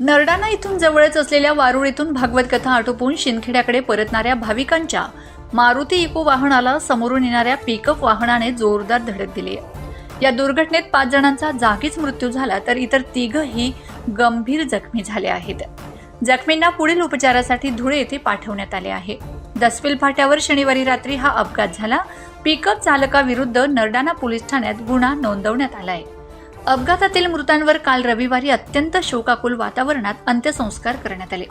नरडाणा इथून जवळच असलेल्या वारुळ इथून भागवत कथा आटोपून शिंदखेड्याकडे परतणाऱ्या भाविकांच्या मारुती इको वाहनाला समोरून येणाऱ्या पिकअप वाहनाने जोरदार धडक दिली. या दुर्घटनेत पाच जणांचा जागीच मृत्यू झाला तर इतर तिघही गंभीर जखमी झाले आहेत. जखमींना पुढील उपचारासाठी धुळे येथे पाठवण्यात आले आहे. दसविल फाट्यावर शनिवारी रात्री हा अपघात झाला. पिकअप चालकाविरुद्ध नरडाणा पोलीस ठाण्यात गुन्हा नोंदवण्यात आला आहे अपघातातील मृतांवर काल रविवारी अत्यंत शोकाकुल वातावरणात अंत्यसंस्कार करण्यात आले.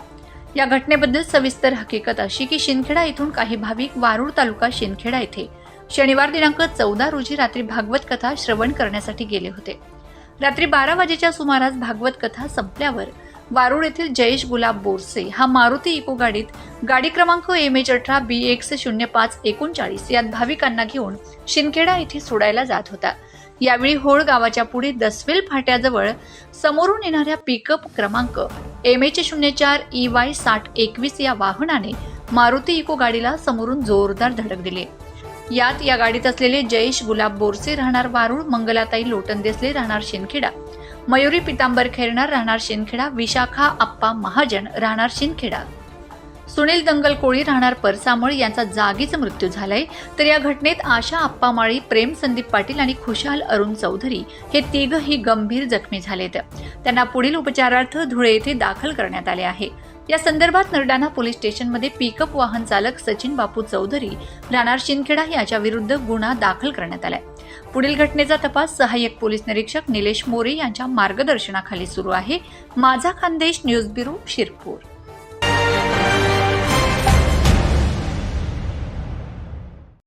या घटनेबद्दल सविस्तर हकीकत अशी की शिंदखेडा येथून काही भाविक वारुळ तालुका शिंदखेडा येथे शनिवार दिनांक चौदा रोजी रात्री भागवत कथा श्रवण करण्यासाठी गेले होते. रात्री बारा वाजेच्या सुमारास भागवत कथा संपल्यावर वारुळ येथील जयेश गुलाब बोरसे हा मारुती इको गाडीत गाडी क्रमांक एम एच अठरा बी एक्स शून्य पाच एकोणचाळीस यात भाविकांना घेऊन शिंदखेडा येथे सोडायला जात होता. यावेळी होळ गावाच्या पुढे दसवेल फाट्याजवळ समोरून येणाऱ्या पिकअप क्रमांक एम एच शून्य चार ई वाय साठ एकवीस या वाहनाने मारुती इको गाडीला समोरून जोरदार धडक दिली. यात या गाडीत असलेले जयेश गुलाब बोरसे राहणार वारुळ मंगलाताई लोटन देसले राहणार शिंदखेडा. मयुरी पितांबर खेरणार राहणार शिंदखेडा विशाखा आप्पा महाजन राहणार शिंदखेडा. सुनील दंगल कोळी राहणार परसामळ यांचा जागीच मृत्यू झालाय. तर या घटनेत आशा आप्पा माळी प्रेम संदीप पाटील आणि खुशाल अरुण चौधरी हे तिघही गंभीर जखमी झालेत. त्यांना पुढील उपचारार्थ धुळे येथे दाखल करण्यात आले आहे. या संदर्भात नरडाणा पोलीस स्टेशनमध्ये पिकअप वाहन चालक सचिन बापू चौधरी राहणार शिंदखेडा याच्या विरुद्ध गुन्हा दाखल करण्यात आलाय. पुढील घटनेचा तपास सहाय्यक पोलीस निरीक्षक निलेश मोरे यांच्या मार्गदर्शनाखाली सुरू आहे. माझा खानदेश न्यूज ब्युरो शिरपूर.